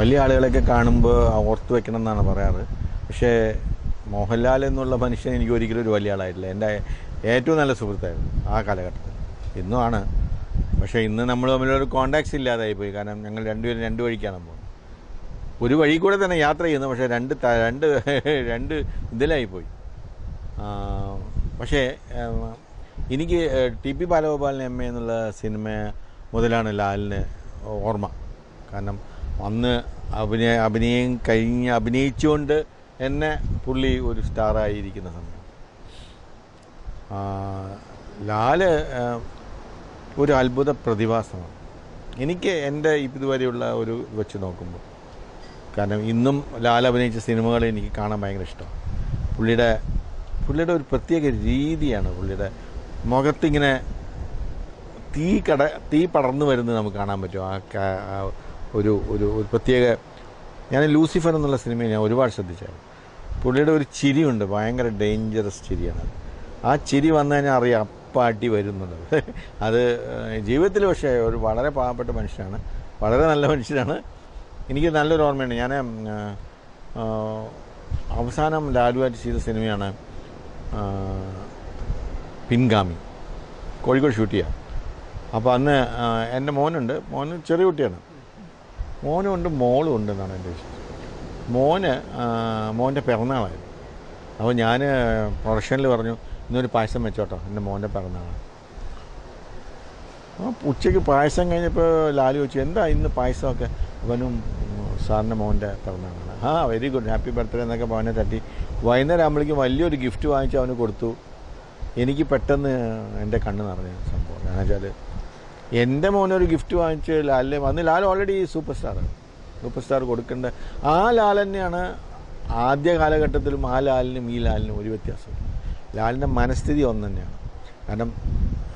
വലിയ ആളുകളൊക്കെ കാണുമ്പോൾ ഓർത്ത് വെക്കണം എന്നാണ് പറയാറ്. പക്ഷേ മോഹൻലാൽ എന്നുള്ള മനുഷ്യൻ എനിക്ക് ഒരിക്കലും ഒരു വലിയ ആളായിട്ടില്ല. എന്റെ ഏറ്റവും നല്ല സുഹൃത്തായിരുന്നു ആ കാലഘട്ടത്തിൽ. ഇന്നും ആണ് പക്ഷേ ഇന്ന് നമ്മൾ തമ്മിലൊരു കോണ്ടാക്ട്സ് ഇല്ലാതായി പോയി. കാരണം ഞങ്ങൾ രണ്ടുപേരും രണ്ട് വഴിക്കാണ് പോകുന്നത്. ഒരു വഴി കൂടെ തന്നെ യാത്ര ചെയ്യുന്നു. പക്ഷേ രണ്ട് രണ്ട് രണ്ട് ഇതിലായിപ്പോയി പക്ഷേ എനിക്ക് T P Balagopalan M A എന്നുള്ള സിനിമ മുതലാണ് ലാലിന് ഓർമ്മ. കാരണം അന്ന് അഭിനയ അഭിനയം കഴിഞ്ഞ് അഭിനയിച്ചുകൊണ്ട് എന്നെ പുള്ളി ഒരു സ്റ്റാറായിരിക്കുന്ന സമയം. ലാൽ ഒരു അത്ഭുത പ്രതിഭാസമാണ്. എനിക്ക് എന്റെ ഇതുവരെയുള്ള ഒരു വെച്ച് നോക്കുമ്പോൾ. കാരണം ഇന്നും ലാൽ അഭിനയിച്ച സിനിമകൾ എനിക്ക് കാണാൻ ഭയങ്കര ഇഷ്ടമാണ്. പുള്ളിയുടെ പുള്ളിയുടെ ഒരു പ്രത്യേക രീതിയാണ് പുള്ളിയുടെ മുഖത്തിങ്ങനെ തീ കട തീ പടർന്നു വരുന്നത് നമുക്ക് കാണാൻ പറ്റും. ആ ഒരു ഒരു പ്രത്യേക ഞാൻ ലൂസിഫർ എന്നുള്ള സിനിമയിൽ ഞാൻ ഒരുപാട് ശ്രദ്ധിച്ചായിരുന്നു. പുള്ളിയുടെ ഒരു ചിരിയുണ്ട് ഭയങ്കര ഡേഞ്ചറസ് ചിരിയാണ്. ആ ചിരി വന്നു കഴിഞ്ഞാൽ അറിയാം അപ്പാട്ടി വരുന്നുള്ളത് അത് ജീവിതത്തിൽ പക്ഷേ ഒരു വളരെ പാവപ്പെട്ട മനുഷ്യനാണ് വളരെ നല്ല മനുഷ്യനാണ്. എനിക്ക് നല്ലൊരു ഓർമ്മയുണ്ട്. ഞാൻ അവസാനം ലാലുവായിട്ട് ചെയ്ത സിനിമയാണ് പിൻഗാമി. കോഴിക്കോട് ഷൂട്ട് ചെയ്യാം അപ്പോൾ അന്ന് എന്റെ മോനുണ്ട്. മോന് ചെറിയ കുട്ടിയാണ്. മോനും ഉണ്ട് മോളും ഉണ്ട് എന്നാണ് എന്റെ വിശ്വാസം. മോന് മോന്റെ പിറന്നാളായിരുന്നു അപ്പോൾ ഞാൻ പ്രൊഡക്ഷനിൽ പറഞ്ഞു ഇന്നൊരു പായസം വെച്ചോട്ടോ എന്റെ മോന്റെ പിറന്നാളാണ്. ഉച്ചയ്ക്ക് പായസം കഴിഞ്ഞപ്പോൾ ലാലു ചോദിച്ചു എന്താ ഇന്ന് പായസമൊക്കെ? അവനും സാറിന്റെ മോന്റെ പിറന്നാളാണ്. ആ വെരി ഗുഡ് ഹാപ്പി ബർത്ത്ഡേ എന്നൊക്കെ അവനെ തട്ടി. വൈകുന്നേരം ആകുമ്പോഴേക്കും വലിയൊരു ഗിഫ്റ്റ് വാങ്ങിച്ച് അവന് കൊടുത്തു. എനിക്ക് പെട്ടെന്ന് എന്റെ കണ്ണ് നിറഞ്ഞ സംഭവം. കാരണം വെച്ചാൽ എന്റെ മോനൊരു ഗിഫ്റ്റ് വാങ്ങിച്ച് ലാലിനെ അന്ന് ലാൽ ഓൾറെഡി സൂപ്പർ സ്റ്റാറാണ് സൂപ്പർ സ്റ്റാർ കൊടുക്കേണ്ട. ആ ലാൽ തന്നെയാണ് ആദ്യ കാലഘട്ടത്തിലും ആ ലാലിനും ഈ ലാലിനും ഒരു വ്യത്യാസം. ലാലിന്റെ മനസ്ഥിതി ഒന്ന് തന്നെയാണ്. കാരണം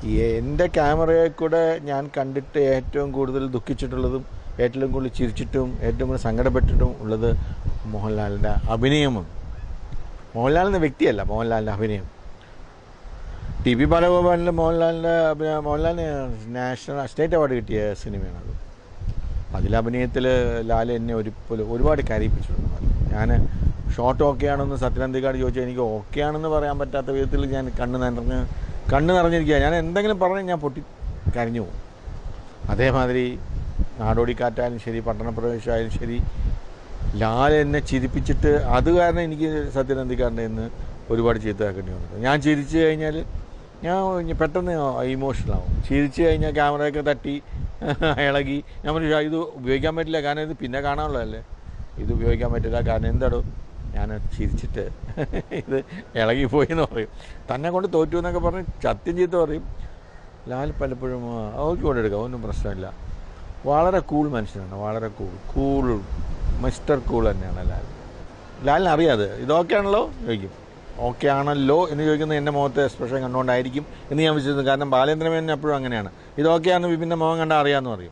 എന്റെ ക്യാമറയെ കൂടെ ഞാൻ കണ്ടിട്ട് ഏറ്റവും കൂടുതൽ ദുഃഖിച്ചിട്ടുള്ളതും ഏറ്റവും കൂടുതൽ ചിരിച്ചിട്ടും ഏറ്റവും കൂടുതൽ സങ്കടപ്പെട്ടിട്ടും ഉള്ളത് മോഹൻലാലിന്റെ അഭിനയമാണ്. മോഹൻലാൽ എന്ന വ്യക്തിയല്ല മോഹൻലാലിന്റെ അഭിനയം. ടി പി ബാലഗോപാലിന്റെ മോഹൻലാലിന്റെ അഭിനയ- മോഹൻലാലിന് നാഷണൽ സ്റ്റേറ്റ് അവാർഡ് കിട്ടിയ സിനിമയാണത്. അതിലഭിനയത്തിൽ ലാൽ എന്നെ ഒരു ഒരുപാട് കരയിപ്പിച്ചിട്ടുണ്ട്. ഞാൻ ഷോർട്ട് ഓക്കെ ആണെന്ന് സത്യനന്ദിക്കാട് ചോദിച്ചാൽ എനിക്ക് ഓക്കെ ആണെന്ന് പറയാൻ പറ്റാത്ത വിധത്തിൽ ഞാൻ കണ്ണ് നിറഞ്ഞ് കണ്ണ് നിറഞ്ഞിരിക്കുക ഞാൻ എന്തെങ്കിലും പറഞ്ഞാൽ ഞാൻ പൊട്ടി കരഞ്ഞു പോകും. അതേമാതിരി നാടോടിക്കാറ്റായാലും ശരി പട്ടണപ്രവേശമായാലും ശരി ലാൽ എന്നെ ചിരിപ്പിച്ചിട്ട് അത് കാരണം എനിക്ക് സത്യനന്ദിക്കാരന്റെ നിന്ന് ഒരുപാട് ചീത്ത കേൾക്കേണ്ടി വന്നിട്ടുണ്ട്. ഞാൻ ചിരിച്ചു കഴിഞ്ഞാൽ ഞാൻ പെട്ടെന്ന് ഇമോഷണൽ ആവും. ചിരിച്ചു കഴിഞ്ഞാൽ ക്യാമറയൊക്കെ തട്ടി ഇളകി. ഞാൻ പറഞ്ഞു ഇത് ഉപയോഗിക്കാൻ പറ്റില്ല. കാരണം ഇത് പിന്നെ കാണാനുള്ളതല്ലേ? ഇത് ഉപയോഗിക്കാൻ പറ്റില്ല. കാരണം എന്താടോ? ഞാൻ ചിരിച്ചിട്ട് ഇത് ഇളകിപ്പോയി എന്ന് പറയും. തന്നെ കൊണ്ട് തോറ്റു എന്നൊക്കെ പറഞ്ഞ് സത്യം ചീത്ത പറയും. ലാൽ പലപ്പോഴും അവർക്ക് കൊണ്ടെടുക്കാം ഒന്നും പ്രശ്നമില്ല. വളരെ കൂൾ മനുഷ്യനാണ്. വളരെ കൂൾ കൂൾ മിസ്റ്റർ കൂൾ തന്നെയാണ് ലാൽ. ലാലിനറിയാതെ ഇതൊക്കെയാണല്ലോ ചോദിക്കും. ഓക്കെ ആണല്ലോ എന്ന് ചോദിക്കുന്നത് എന്റെ മുഖത്തെ എക്സ്പ്രഷൻ കണ്ടുകൊണ്ടായിരിക്കും എന്ന് ഞാൻ വിശ്വസിക്കുന്നു. കാരണം ബാലേന്ദ്രമേനൻ എപ്പോഴും അങ്ങനെയാണ്. ഇത് ഓക്കെ ആണെന്ന് വിപിന്റെ മുഖം കണ്ടാൽ അറിയാമെന്ന് പറയും.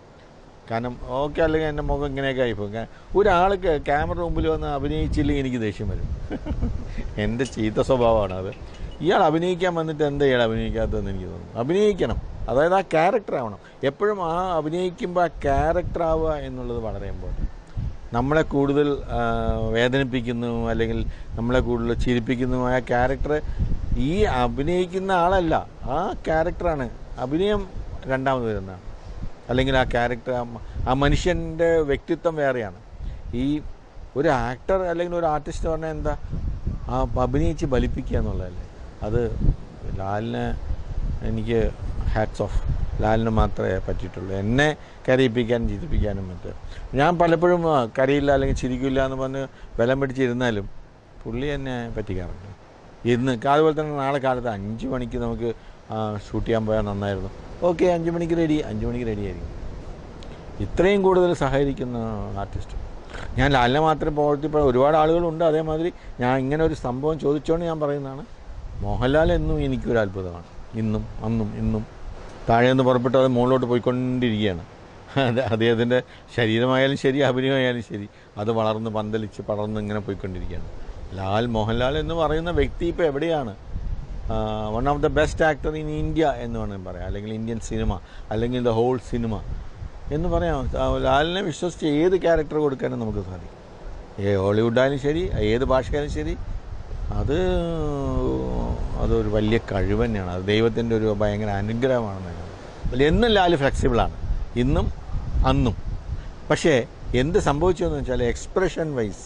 കാരണം ഓക്കെ അല്ലെങ്കിൽ എന്റെ മുഖം ഇങ്ങനെയൊക്കെ ആയിപ്പോകും. ഒരാൾ ക്യാമറ മുമ്പിൽ വന്ന് അഭിനയിച്ചില്ലെങ്കിൽ എനിക്ക് ദേഷ്യം വരും. എന്റെ ചീത്ത സ്വഭാവമാണ് അത്. ഇയാൾ അഭിനയിക്കാൻ വന്നിട്ട് എന്താ ഇയാൾ അഭിനയിക്കാത്തതെന്ന് എനിക്ക് തോന്നുന്നു. അഭിനയിക്കണം. അതായത് ആ ക്യാരക്ടർ ആവണം. എപ്പോഴും ആ അഭിനയിക്കുമ്പോൾ ആ ക്യാരക്ടർ ആവുക എന്നുള്ളത് വളരെ ഇമ്പോർട്ടന്റ് നമ്മളെ കൂടുതൽ വേദനിപ്പിക്കുന്നു അല്ലെങ്കിൽ നമ്മളെ കൂടുതൽ ചിരിപ്പിക്കുന്നതുമായ ക്യാരക്ടർ ഈ അഭിനയിക്കുന്ന ആളല്ല. ആ ക്യാരക്ടറാണ് അഭിനയം രണ്ടാമത് വരുന്നതാണ് അല്ലെങ്കിൽ ആ ക്യാരക്ടർ ആ മനുഷ്യന്റെ വ്യക്തിത്വം വേറെയാണ്. ഈ ഒരു ആക്ടർ അല്ലെങ്കിൽ ഒരു ആർട്ടിസ്റ്റ് പറഞ്ഞാൽ എന്താ? ആ അഭിനയിച്ച് ബലിപ്പിക്കുക എന്നുള്ളതല്ലേ. അത് ലാലിന് എനിക്ക് ഹാറ്റ്സ് ഓഫ്. ലാലിന് മാത്രമേ പറ്റിയിട്ടുള്ളൂ. എന്നെ കരയിപ്പിക്കാനും ചിരിപ്പിക്കാനും മറ്റും. ഞാൻ പലപ്പോഴും കരയില്ല അല്ലെങ്കിൽ ചിരിക്കില്ല എന്ന് പറഞ്ഞ് ബലം പിടിച്ചിരുന്നാലും പുള്ളി എന്നെ പറ്റിക്കാറുണ്ട്. ഇന്ന് അതുപോലെ തന്നെ നാളെ കാലത്ത് അഞ്ച് മണിക്ക് നമുക്ക് ഷൂട്ട് ചെയ്യാൻ പോയാൽ നന്നായിരുന്നു. ഓക്കെ അഞ്ച് മണിക്ക് റെഡി അഞ്ച് മണിക്ക് റെഡി ആയിരിക്കും. ഇത്രയും കൂടുതൽ സഹകരിക്കുന്ന ആർട്ടിസ്റ്റ്. ഞാൻ ലാലിനെ മാത്രം പ്രവർത്തിപ്പോൾ ഒരുപാട് ആളുകളുണ്ട് അതേമാതിരി. ഞാൻ ഇങ്ങനെ ഒരു സംഭവം ചോദിച്ചുകൊണ്ട് ഞാൻ പറയുന്നതാണ് മോഹൻലാൽ എന്നും എനിക്കൊരു അത്ഭുതമാണ്. ഇന്നും അന്നും ഇന്നും. താഴെ നിന്ന് പുറപ്പെട്ട് അത് മുകളിലോട്ട് പോയിക്കൊണ്ടിരിക്കുകയാണ്. അത് അദ്ദേഹത്തിന്റെ ശരീരമായാലും ശരി അഭിനയമായാലും ശരി അത് വളർന്ന് പന്തലിച്ച് പടർന്ന് ഇങ്ങനെ പോയിക്കൊണ്ടിരിക്കുകയാണ്. ലാൽ മോഹൻലാൽ എന്ന് പറയുന്ന വ്യക്തി ഇപ്പോൾ എവിടെയാണ്? One of the best actor in India എന്ന് വേണമെങ്കിൽ പറയാം. അല്ലെങ്കിൽ ഇന്ത്യൻ സിനിമ അല്ലെങ്കിൽ ദ ഹോൾ സിനിമ എന്ന് പറയാം. ലാലിനെ വിശ്വസിച്ച് ഏത് ക്യാരക്ടർ കൊടുക്കാനും നമുക്ക് സാധിക്കും. ഏ ഹോളിവുഡായാലും ശരി ഏത് ഭാഷയായാലും ശരി അത് അതൊരു വലിയ കഴിവ് തന്നെയാണ്. അത് ദൈവത്തിന്റെ ഒരു ഭയങ്കര അനുഗ്രഹമാണെന്ന് തന്നെയാണ്. എന്നും ലാൽ ഫ്ലെക്സിബിളാണ് ഇന്നും അന്നും. പക്ഷേ എന്ത് സംഭവിച്ചതെന്ന് വെച്ചാൽ എക്സ്പ്രഷൻ വൈസ്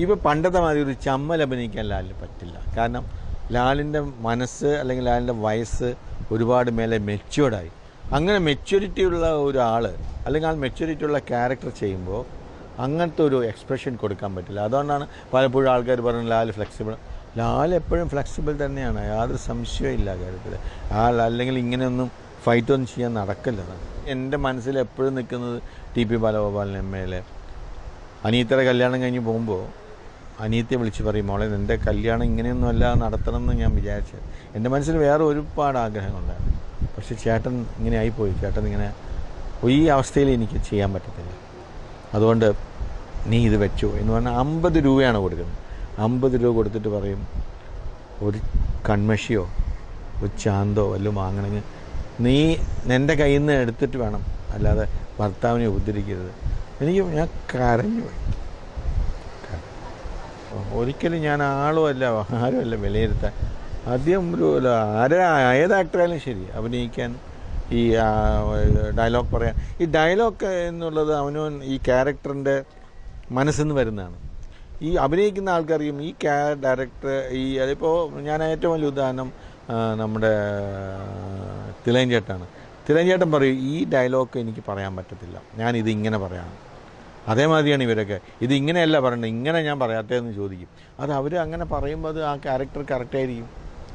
ഇപ്പോൾ പണ്ടത്തെ മാതിരി ഒരു ചമ്മൽ അഭിനയിക്കാൻ ലാലിന് പറ്റില്ല. കാരണം ലാലിന്റെ മനസ്സ് അല്ലെങ്കിൽ ലാലിന്റെ വയസ്സ് ഒരുപാട് മേലെ മെച്യൂർഡായി അങ്ങനെ മെച്യൂരിറ്റി ഉള്ള ഒരാൾ അല്ലെങ്കിൽ ആ മെച്യൂരിറ്റി ഉള്ള ക്യാരക്ടർ ചെയ്യുമ്പോൾ അങ്ങനത്തെ ഒരു എക്സ്പ്രഷൻ കൊടുക്കാൻ പറ്റില്ല. അതുകൊണ്ടാണ് പലപ്പോഴും ആൾക്കാർ പറയുന്നത് ലാൽ ഫ്ലെക്സിബിൾ ലാൽ എപ്പോഴും ഫ്ലെക്സിബിൾ തന്നെയാണ്. യാതൊരു സംശയവും ഇല്ല കാര്യത്തിൽ ആ അല്ലെങ്കിൽ ഇങ്ങനെയൊന്നും ഫൈറ്റ് ഒന്നും ചെയ്യാൻ നടക്കില്ല. എന്റെ മനസ്സിൽ എപ്പോഴും നിൽക്കുന്നത് T P Balagopalan M L A. അനിയത്തിയുടെ കല്യാണം കഴിഞ്ഞ് പോകുമ്പോൾ അനിയത്തെ വിളിച്ച് പറയും മോളെ എന്റെ കല്യാണം ഇങ്ങനെയൊന്നും അല്ല നടത്തണം എന്ന് ഞാൻ വിചാരിച്ചത് എന്റെ മനസ്സിൽ വേറെ ഒരുപാട് ആഗ്രഹങ്ങളുണ്ടായിരുന്നു. പക്ഷേ ചേട്ടൻ ഇങ്ങനെ ആയിപ്പോയി. ചേട്ടൻ ഇങ്ങനെ ഈ അവസ്ഥയിൽ എനിക്ക് ചെയ്യാൻ പറ്റത്തില്ല. അതുകൊണ്ട് നീ ഇത് വെച്ചു എന്ന് പറഞ്ഞാൽ അമ്പത് രൂപയാണ് കൊടുക്കുന്നത്. അമ്പത് രൂപ കൊടുത്തിട്ട് പറയും ഒരു കൺമഷിയോ ഒരു ചാന്തോ വല്ലതും വാങ്ങണമെങ്കിൽ നീ എന്റെ കയ്യിൽ നിന്ന് എടുത്തിട്ട് വേണം. അല്ലാതെ ഭർത്താവിനെ ഉപദ്രവിക്കരുത്. എനിക്ക് ഞാൻ കരഞ്ഞു പോയി. ഒരിക്കലും ഞാൻ ആളും അല്ല ആരും അല്ല വിലയിരുത്താൻ. ആദ്യം ഒരു ആരാ ഏത് ആക്ടറായാലും ശരി അഭിനയിക്കാൻ ഈ ഡയലോഗ് പറയാൻ. ഈ ഡയലോഗ് എന്നുള്ളത് അവനവൻ ഈ ക്യാരക്ടറിന്റെ മനസ്സിൽ നിന്ന് വരുന്നതാണ്. ഈ അഭിനയിക്കുന്ന ആൾക്കറിയും ഈ ക്യാ ഡയറക്ടർ ഈ അതിപ്പോൾ ഞാൻ ഏറ്റവും വലിയ ഉദാഹരണം നമ്മുടെ തിലയൻ ചേട്ടാണ്. തിലയൻ ചേട്ടൻ പറയും ഈ ഡയലോഗ് എനിക്ക് പറയാൻ പറ്റത്തില്ല. ഞാൻ ഇങ്ങനെ പറയാം അതേമാതിരിയാണ് ഇവരൊക്കെ. ഇത് ഇങ്ങനെയല്ല പറയണ്ടത് ഇങ്ങനെ ഞാൻ പറയാത്തതെന്ന് ചോദിക്കും. അത് അവർ അങ്ങനെ പറയുമ്പോൾ അത് ആ ക്യാരക്ടർ കറക്റ്റായിരിക്കും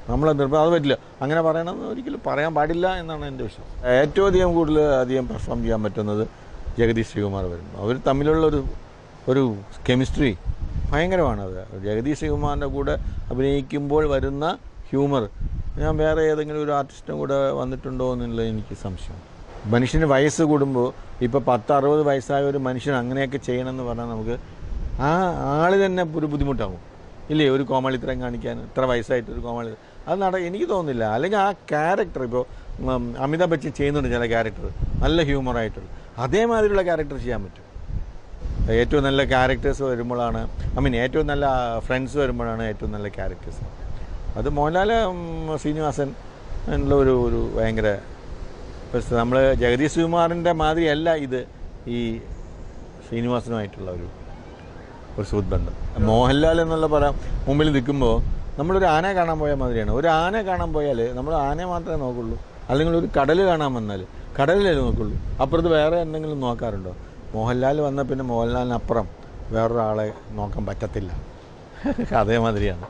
നമ്മൾ നിർബന്ധം അത് പറ്റില്ല. അങ്ങനെ പറയണമെന്ന് ഒരിക്കലും പറയാൻ പാടില്ല എന്നാണ് എന്റെ വിശ്വാസം. ഏറ്റവും അധികം കൂടുതൽ അധികം പെർഫോം ചെയ്യാൻ പറ്റുന്നത് ജഗദീഷ് ശ്രീകുമാർ വരും അവർ തമ്മിലുള്ള ഒരു ഒരു കെമിസ്ട്രി ഭയങ്കരമാണ് അത് ജഗദീഷ് ശ്രീകുമാറിന്റെ കൂടെ അഭിനയിക്കുമ്പോൾ വരുന്ന ഹ്യൂമർ. ഞാൻ വേറെ ഏതെങ്കിലും ഒരു ആർട്ടിസ്റ്റിനും കൂടെ വന്നിട്ടുണ്ടോ എന്നുള്ളത് എനിക്ക് സംശയം. മനുഷ്യന് വയസ്സ് കൂടുമ്പോൾ ഇപ്പോൾ പത്ത് അറുപത് വയസ്സായ ഒരു മനുഷ്യൻ അങ്ങനെയൊക്കെ ചെയ്യണമെന്ന് പറഞ്ഞാൽ നമുക്ക് ആ ആൾ തന്നെ ഒരു ബുദ്ധിമുട്ടാകും ഇല്ലേ ഒരു കോമാളിത്തരം കാണിക്കാൻ ഇത്ര വയസ്സായിട്ട് ഒരു കോമാളി അത് നട എനിക്ക് തോന്നുന്നില്ല. അല്ലെങ്കിൽ ആ ക്യാരക്ടർ ഇപ്പോൾ അമിതാഭ് ബച്ചൻ ചെയ്യുന്നുണ്ട് ചില ക്യാരക്ടർ നല്ല ഹ്യൂമറായിട്ടുള്ള അതേമാതിരിയുള്ള ക്യാരക്ടർ ചെയ്യാൻ പറ്റും. ഏറ്റവും നല്ല ക്യാരക്ടേഴ്സ് വരുമ്പോഴാണ് ഐ മീൻ ഏറ്റവും നല്ല ഫ്രണ്ട്സ് വരുമ്പോഴാണ് ഏറ്റവും നല്ല ക്യാരക്ടേഴ്സ് അത് മോഹൻലാൽ ശ്രീനിവാസൻ എന്നുള്ള ഒരു ഒരു ഭയങ്കര നമ്മൾ ജഗദീഷ് ശ്രീകുമാറിന്റെ മാതിരിയല്ല ഇത് ഈ ശ്രീനിവാസനുമായിട്ടുള്ള ഒരു ഒരു സുഹൃത്ബന്ധം മോഹൻലാൽ എന്നുള്ള പറയാം മുമ്പിൽ നിൽക്കുമ്പോൾ നമ്മളൊരു ആന കാണാൻ പോയ മാതിരിയാണ്. ഒരു ആന കാണാൻ പോയാൽ നമ്മൾ ആനയെ മാത്രമേ നോക്കുള്ളൂ. അല്ലെങ്കിൽ ഒരു കടൽ കാണാൻ വന്നാൽ കടലിലേ നോക്കുള്ളൂ. അപ്പുറത്ത് വേറെ എന്തെങ്കിലും നോക്കാറുണ്ടോ? മോഹൻലാൽ വന്ന പിന്നെ മോഹൻലാലിനപ്പുറം വേറൊരാളെ നോക്കാൻ പറ്റത്തില്ല. അതേമാതിരിയാണ്.